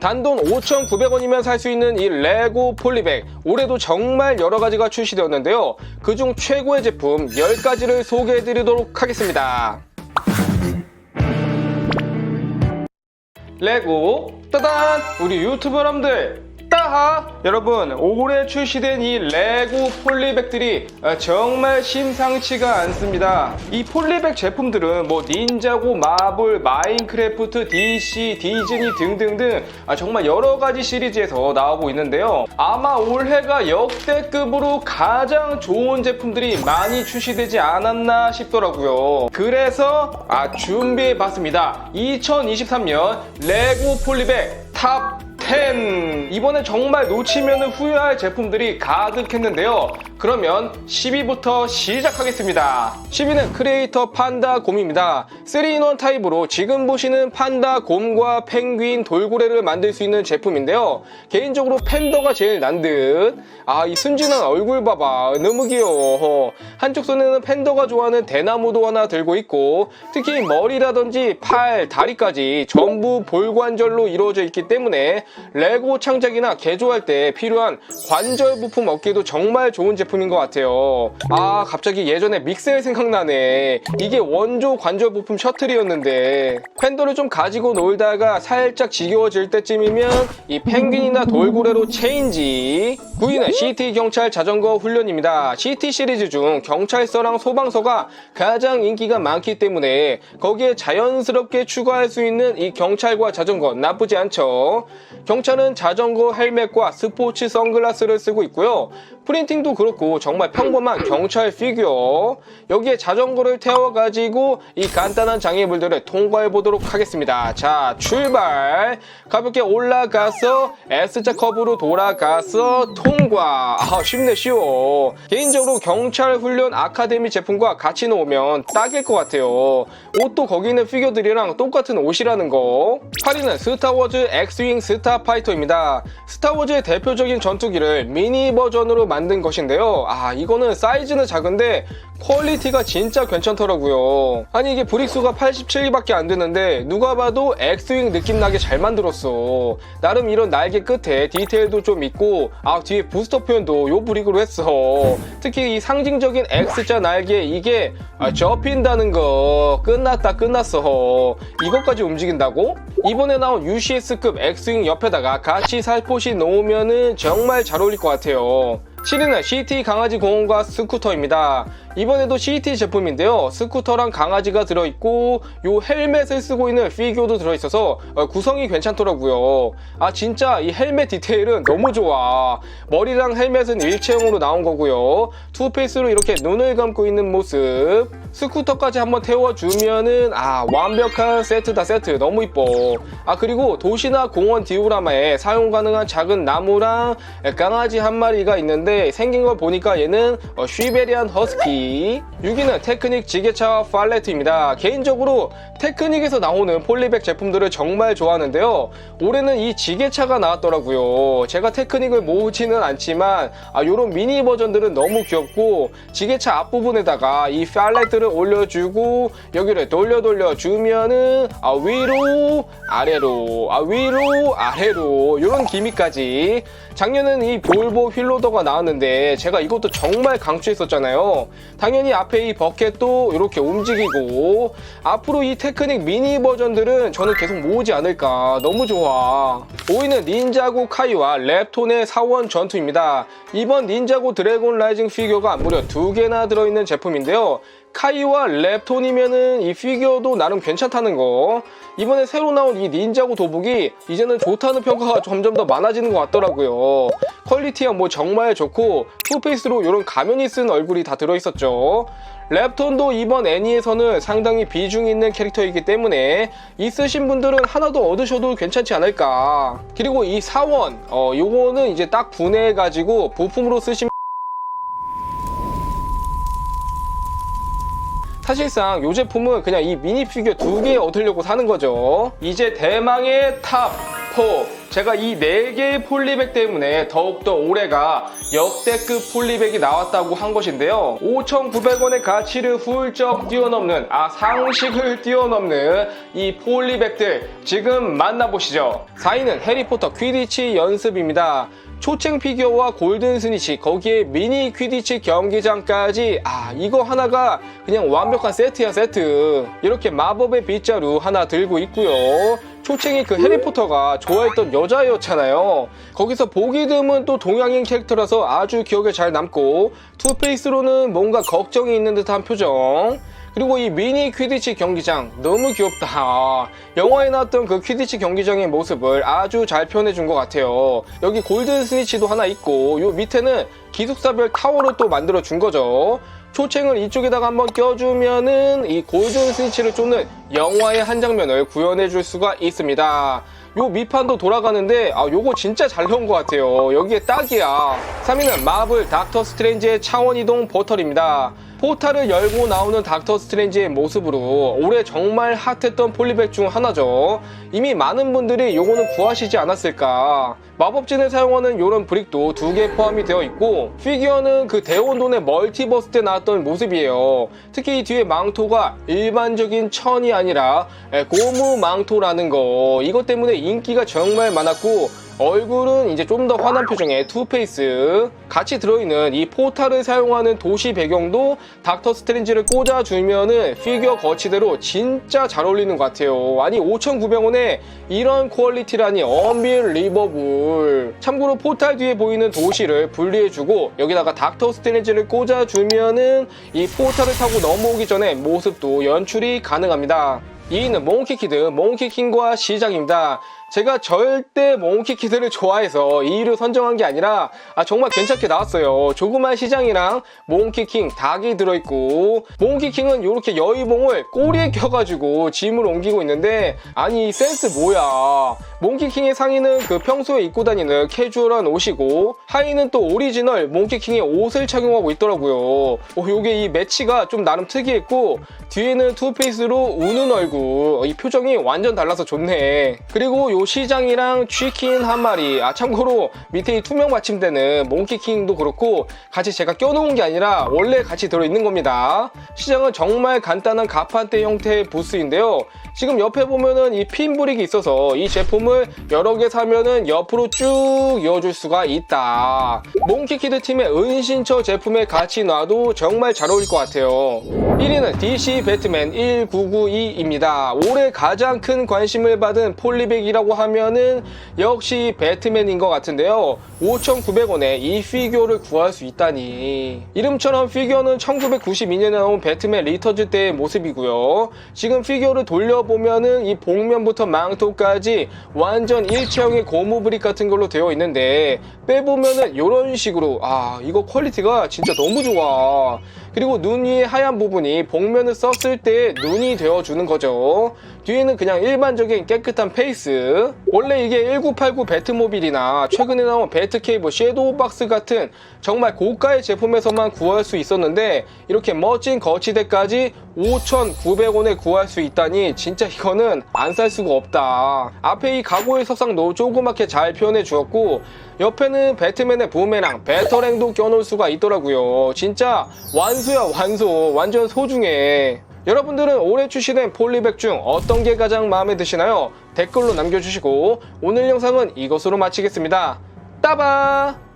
단돈 5,900원이면 살 수 있는 이 레고 폴리백 올해도 정말 여러 가지가 출시되었는데요. 그중 최고의 제품 10가지를 소개해 드리도록 하겠습니다. 레고 따단 우리 유튜브 여러분들 따하. 여러분 올해 출시된 이 레고 폴리백들이 아, 정말 심상치가 않습니다. 이 폴리백 제품들은 뭐 닌자고 마블 마인크래프트 DC 디즈니 등등등 아, 정말 여러 가지 시리즈에서 나오고 있는데요. 아마 올해가 역대급으로 가장 좋은 제품들이 많이 출시되지 않았나 싶더라고요. 그래서 아, 준비해 봤습니다. 2023년 레고 폴리백 탑 10 이번에 정말 놓치면 후회할 제품들이 가득했는데요. 그러면 10위부터 시작하겠습니다. 10위는 크리에이터 판다 곰입니다. 3인원 타입으로 지금 보시는 판다 곰과 펭귄 돌고래를 만들 수 있는 제품인데요. 개인적으로 팬더가 제일 난 듯 아 이 순진한 얼굴 봐봐. 너무 귀여워 한쪽 손에는 팬더가 좋아하는 대나무도 하나 들고 있고 특히 머리라든지 팔, 다리까지 전부 볼관절로 이루어져 있기 때문에 레고 창작이나 개조할 때 필요한 관절 부품 얻기도 정말 좋은 제품인 것 같아요. 아, 갑자기 예전에 믹셀 생각나네. 이게 원조 관절 부품 셔틀이었는데 팬더를 좀 가지고 놀다가 살짝 지겨워질 때쯤이면 이 펭귄이나 돌고래로 체인지 9위는 CT 경찰 자전거 훈련입니다. CT 시리즈 중 경찰서랑 소방서가 가장 인기가 많기 때문에 거기에 자연스럽게 추가할 수 있는 이 경찰과 자전거 나쁘지 않죠. 경찰은 자전거 헬멧과 스포츠 선글라스를 쓰고 있고요. 프린팅도 그렇고 정말 평범한 경찰 피규어. 여기에 자전거를 태워가지고 이 간단한 장애물들을 통과해 보도록 하겠습니다. 자, 출발. 가볍게 올라가서 S자 커브로 돌아가서 통과. 아, 쉽네, 쉬워. 개인적으로 경찰 훈련 아카데미 제품과 같이 놓으면 딱일 것 같아요. 옷도 거기 있는 피규어들이랑 똑같은 옷이라는 거. 8위는 스타워즈 엑스윙 스타파이터입니다. 스타워즈의 대표적인 전투기를 미니 버전으로 만든 것인데요. 아, 이거는 사이즈는 작은데 퀄리티가 진짜 괜찮더라고요. 아니, 이게 브릭수가 87개밖에 안 되는데 누가 봐도 엑스윙 느낌 나게 잘 만들었어. 나름 이런 날개 끝에 디테일도 좀 있고, 아, 뒤에 부스터 표현도 요 브릭으로 했어. 특히 이 상징적인 X자 날개 이게 아, 접힌다는 거 끝났다 끝났어. 이것까지 움직인다고? 이번에 나온 UCS급 엑스윙 옆에다가 같이 살포시 놓으면은 정말 잘 어울릴 것 같아요. 7위는 CT 강아지 공원과 스쿠터입니다. 이번에도 CT 제품인데요. 스쿠터랑 강아지가 들어있고 요 헬멧을 쓰고 있는 피규어도 들어있어서 어, 구성이 괜찮더라고요. 아 진짜 이 헬멧 디테일은 너무 좋아. 머리랑 헬멧은 일체형으로 나온 거고요. 투페이스로 이렇게 눈을 감고 있는 모습. 스쿠터까지 한번 태워주면은 아 완벽한 세트다 세트 너무 이뻐. 아 그리고 도시나 공원 디오라마에 사용 가능한 작은 나무랑 강아지 한 마리가 있는데 생긴 걸 보니까 얘는 어, 쉬베리안 허스키 6위는 테크닉 지게차 팔레트입니다. 개인적으로 테크닉에서 나오는 폴리백 제품들을 정말 좋아하는데요. 올해는 이 지게차가 나왔더라고요. 제가 테크닉을 모으지는 않지만 아, 요런 미니 버전들은 너무 귀엽고 지게차 앞부분에다가 이 팔레트를 올려주고 여기를 돌려 돌려 주면은 아, 위로 아래로 아, 위로 아래로 이런 기미까지. 작년엔 이 볼보 휠로더가 나왔는데 제가 이것도 정말 강추했었잖아요 당연히 앞에 이 버켓도 이렇게 움직이고 앞으로 이 테크닉 미니 버전들은 저는 계속 모으지 않을까. 너무 좋아. 5위는 닌자고 카이와 랩톤의 사원 전투입니다. 이번 닌자고 드래곤 라이징 피규어가 무려 두 개나 들어있는 제품인데요 카이와 랩톤이면은 이 피규어도 나름 괜찮다는 거. 이번에 새로 나온 이 닌자고 도복이 이제는 좋다는 평가가 점점 더 많아지는 것 같더라고요. 퀄리티야 뭐 정말 좋고 투페이스로 이런 가면이 쓴 얼굴이 다 들어있었죠. 랩톤도 이번 애니에서는 상당히 비중 있는 캐릭터이기 때문에 있으신 분들은 하나 더 얻으셔도 괜찮지 않을까. 그리고 이 사원, 어, 요거는 이제 딱 분해해 가지고 부품으로 쓰시면 사실상 이 제품은 그냥 이 미니 피규어 두 개 얻으려고 사는 거죠. 이제 대망의 탑 포. 제가 이 4개의 폴리백 때문에 더욱더 올해가 역대급 폴리백이 나왔다고 한 것인데요. 5,900원의 가치를 훌쩍 뛰어넘는 아 상식을 뛰어넘는 이 폴리백들 지금 만나보시죠. 4위는 해리포터 퀴디치 연습입니다 초청 피규어와 골든 스니치 거기에 미니 퀴디치 경기장까지. 아 이거 하나가 그냥 완벽한 세트야 세트. 이렇게 마법의 빗자루 하나 들고 있고요. 초챙이 그 해리포터가 좋아했던 여자였잖아요. 거기서 보기 드문 또 동양인 캐릭터라서 아주 기억에 잘 남고 투페이스로는 뭔가 걱정이 있는 듯한 표정 그리고 이 미니 퀴디치 경기장 너무 귀엽다. 영화에 나왔던 그 퀴디치 경기장의 모습을 아주 잘 표현해 준 것 같아요. 여기 골든 스니치도 하나 있고 요 밑에는 기숙사별 타워로 또 만들어 준 거죠. 초챙을 이쪽에다가 한번 껴주면은 이 골든 스니치를 쫓는 영화의 한 장면을 구현해 줄 수가 있습니다. 요 밑판도 돌아가는데 아 요거 진짜 잘 나온 것 같아요 여기에 딱이야 3위는 마블 닥터 스트레인지의 차원 이동 포털입니다 포탈을 열고 나오는 닥터 스트레인지의 모습으로 올해 정말 핫했던 폴리백 중 하나죠. 이미 많은 분들이 요거는 구하시지 않았을까. 마법진을 사용하는 이런 브릭도 두 개 포함이 되어 있고 피규어는 그 대원돈의 멀티버스 때 나왔던 모습이에요. 특히 이 뒤에 망토가 일반적인 천이 아니라 에, 고무 망토라는 거. 이것 때문에 인기가 정말 많았고 얼굴은 이제 좀 더 환한 표정의 투페이스. 같이 들어있는 이 포탈을 사용하는 도시 배경도 닥터 스트레인지를 꽂아주면은 피규어 거치대로 진짜 잘 어울리는 것 같아요. 아니 5,900원에 이런 퀄리티라니 언빌리버블. 참고로 포탈 뒤에 보이는 도시를 분리해주고 여기다가 닥터 스트레인지를 꽂아주면은 이 포탈을 타고 넘어오기 전에 모습도 연출이 가능합니다 2위는 몽키키드 몽키킹과 시작입니다 제가 절대 몽키키드를 좋아해서 2위를 선정한 게 아니라 아, 정말 괜찮게 나왔어요. 조그만 시장이랑 몽키킹 닭이 들어있고 몽키킹은 이렇게 여의봉을 꼬리에 껴가지고 짐을 옮기고 있는데 아니 이 센스 뭐야 몽키킹의 상의는 그 평소에 입고 다니는 캐주얼한 옷이고 하의는 또 오리지널 몽키킹의 옷을 착용하고 있더라고요. 어, 요게 이 매치가 좀 나름 특이했고 뒤에는 투페이스로 우는 얼굴 이 표정이 완전 달라서 좋네. 그리고 요 시장이랑 쥐킨 한 마리 아 참고로 밑에 이 투명 받침대는 몽키킹도 그렇고 같이 제가 껴놓은 게 아니라 원래 같이 들어있는 겁니다. 시장은 정말 간단한 가판대 형태의 부스인데요. 지금 옆에 보면은 이 핀 브릭이 있어서 이 제품을 여러 개 사면은 옆으로 쭉 이어줄 수가 있다. 몽키키드 팀의 은신처 제품에 같이 놔도 정말 잘 어울릴 것 같아요. 1위는 DC 배트맨 1992입니다. 올해 가장 큰 관심을 받은 폴리백이라고 하면은 역시 배트맨인 것 같은데요. 5,900원에 이 피규어를 구할 수 있다니. 이름처럼 피규어는 1992년에 나온 배트맨 리터즈 때의 모습이고요. 지금 피규어를 돌려보면은 이 복면부터 망토까지 완전 일체형의 고무 브릭 같은 걸로 되어 있는데 빼보면은 이런 식으로 아 이거 퀄리티가 진짜 너무 좋아. 그리고 눈 위에 하얀 부분이 복면을 썼을 때 눈이 되어주는 거죠. 뒤에는 그냥 일반적인 깨끗한 페이스. 원래 이게 1989 배트모빌이나 최근에 나온 배트케이블 섀도우 박스 같은 정말 고가의 제품에서만 구할 수 있었는데 이렇게 멋진 거치대까지 5,900원에 구할 수 있다니 진짜 이거는 안 살 수가 없다. 앞에 이 가구의 석상도 조그맣게 잘 표현해 주었고 옆에는 배트맨의 부메랑 배터랭도 껴놓을 수가 있더라고요. 진짜 완수야 완소. 완전 소중해. 여러분들은 올해 출시된 폴리백 중 어떤 게 가장 마음에 드시나요? 댓글로 남겨주시고 오늘 영상은 이것으로 마치겠습니다. 따바!